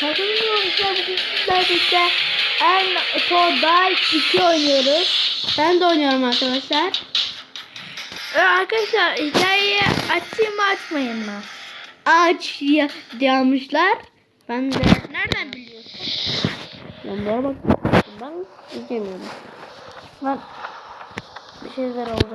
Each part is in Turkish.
Takımın olmuşlar bugün sizler birlikte en Today 2 oynuyoruz. Ben de oynuyorum arkadaşlar. Ee, arkadaşlar hikayeyi açayım mı açmayayım mı? Aç ya diyormuşlar. Ben de nereden biliyorsun? Yanlara bak. Ben izlemiyorum. Ben bir şeyler oldu.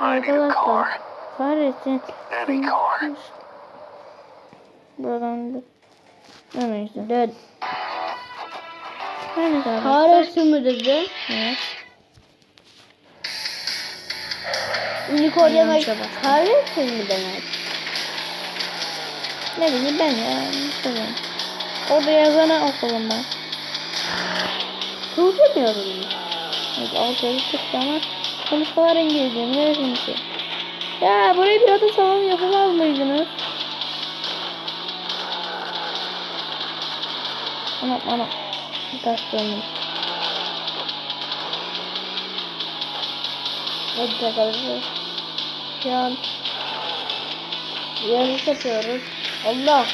Arkadaşlar. Kahretsin. Any car. Buradan da. Neyse. Dön. Her neyse. Kahretsin mi dedi? Evet. Unicorn demek kahretsin mi demek? Ne bileyim ben ya. Muhtemelen. Orada yazana okudum ben. Kıvırmıyorum. Evet, alt yazı çıktı ama konuşmalar İngilizce mi? Neresi ki? Ya burayı bir adı salonu yapamaz mıydınız? Anam anam. Ters döndüm. Hadi arkadaşlar. Şu an yarış yapıyoruz. Allah.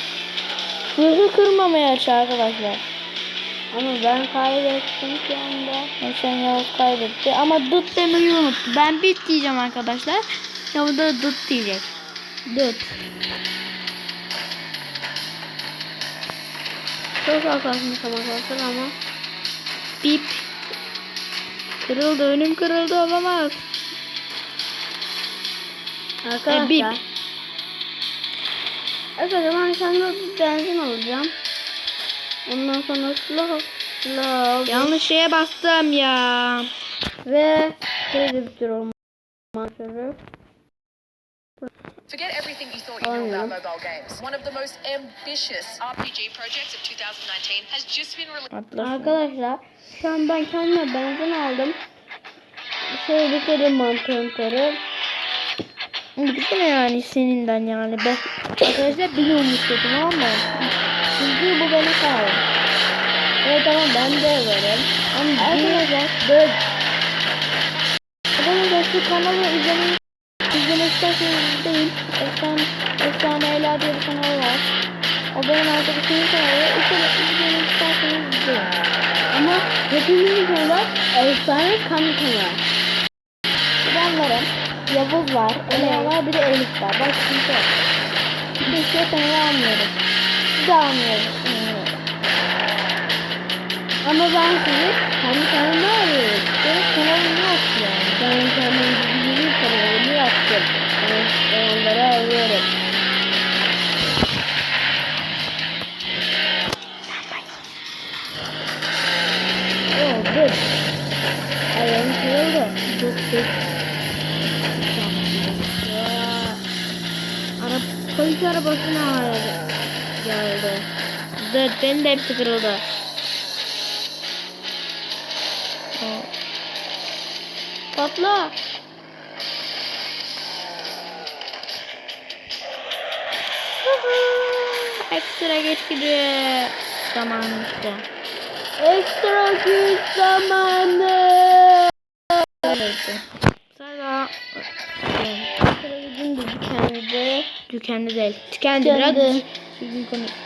Hızı kırmamaya arkadaşlar. Ama ben kaybettim şu anda. Geçen Yavuz kaybetti ama dıt demeyi unuttu. Ben bit diyeceğim arkadaşlar. Yavuz da dıt diyecek. Dıt. Çok haklısın arkadaşlar ama. Bip. Kırıldı önüm kırıldı olamaz. Arkadaşlar. E, bip. Arkadaşlar ben kendime bir benzin alacağım. Ondan sonra silah aldım. Yanlış şeye bastım ya. Ve şöyle bir tür olmak üzere. Forget everything you thought you knew about mobile games. One of the most ambitious RPG projects of 2019 has just been released. Arkadaşlar şu an ben kendime benzin aldım. Şöyle bitirdim mantarı. Bu ne yani seninden yani be. Arkadaşlar biliyormuş dedim ama çünkü bu benim kararım. Evet tamam ben de varım. Ama arkadaşlar böyle Arkadaşlar şu kanalı izlemeyi izlemek isterseniz değil. Efsane, Efsane Ela diye bir kanal var. O benim arkadaşımın kanalı. İzlemek, isterseniz izleyin. Ama hepimizin kanalı Efsane kan kanalı. Ben varım. Yavuz var. Ela var. Bir de Elif var. Bak kimse yok. Biz şey. Siz de almıyoruz. Ama ben sizi kendi kanalımda arıyorum. Benim kanalım yok yani. Ben kendim bizim kanalımı yaptım. Ben, ben onları arıyorum. Good. Ayağım kırıldı. Çok çok. Araba, polis arabasına aradı. Geldi. Dıt benim de hepsi kırıldı. Patla. Ekstra geç gidiyor. Zaman işte. Ekstra güç zamanı. Neyse. Sonra Ekstra gücüm de tükendi. tükendi değil. Tükendi Tükendi. biraz. Düzgün konuş.